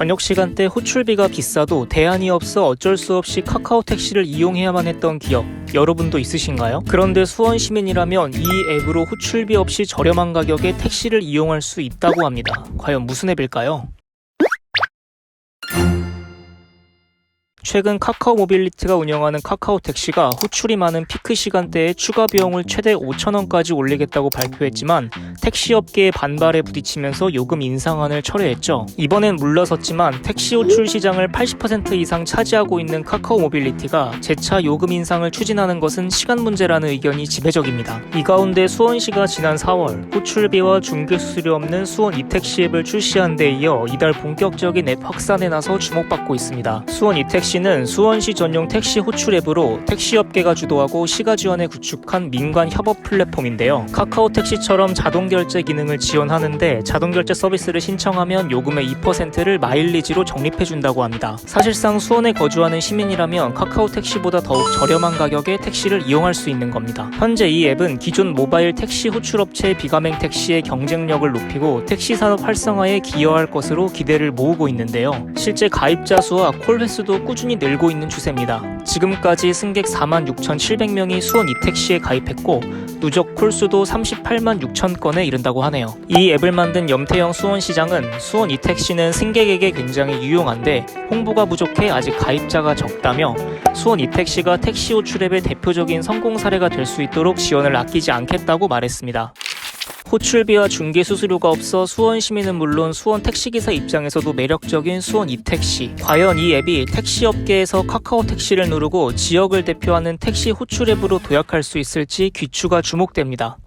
저녁 시간대 호출비가 비싸도 대안이 없어 어쩔 수 없이 카카오 택시를 이용해야만 했던 기억 여러분도 있으신가요? 그런데 수원 시민이라면 이 앱으로 호출비 없이 저렴한 가격에 택시를 이용할 수 있다고 합니다. 과연 무슨 앱일까요? 최근 카카오 모빌리티가 운영하는 카카오 택시가 호출이 많은 피크 시간대에 추가 비용을 최대 5천원까지 올리겠다고 발표했지만 택시 업계의 반발에 부딪히면서 요금 인상안을 철회했죠. 이번엔 물러섰지만 택시 호출 시장을 80% 이상 차지하고 있는 카카오 모빌리티가 재차 요금 인상을 추진하는 것은 시간 문제라는 의견이 지배적입니다. 이 가운데 수원시가 지난 4월 호출비와 중개 수수료 없는 수원 이택시 앱을 출시한 데 이어 이달 본격적인 앱 확산에 나서 주목받고 있습니다. 수원 이택시 는 수원시 전용 택시 호출 앱으로 택시업계가 주도하고 시가 지원에 구축한 민관 협업 플랫폼인데요. 카카오 택시처럼 자동 결제 기능을 지원하는데 자동 결제 서비스를 신청하면 요금의 2%를 마일리지로 적립해 준다고 합니다. 사실상 수원에 거주하는 시민이라면 카카오 택시보다 더욱 저렴한 가격에 택시를 이용할 수 있는 겁니다. 현재 이 앱은 기존 모바일 택시 호출업체 비가맹 택시의 경쟁력을 높이고 택시 산업 활성화에 기여할 것으로 기대를 모으고 있는데요. 실제 가입자 수와 콜 횟수도 꾸준히 늘고 있는 추세입니다. 지금까지 승객 46,700명이 수원 이택시에 가입했고 누적 콜수도 38만 6천 건에 이른다고 하네요. 이 앱을 만든 염태영 수원시장은 수원 이택시는 승객에게 굉장히 유용한데 홍보가 부족해 아직 가입자가 적다며 수원 이택시가 택시 호출 앱의 대표적인 성공 사례가 될 수 있도록 지원을 아끼지 않겠다고 말했습니다. 호출비와 중개 수수료가 없어 수원 시민은 물론 수원 택시기사 입장에서도 매력적인 수원 이택시. 과연 이 앱이 택시 업계에서 카카오 택시를 누르고 지역을 대표하는 택시 호출 앱으로 도약할 수 있을지 귀추가 주목됩니다.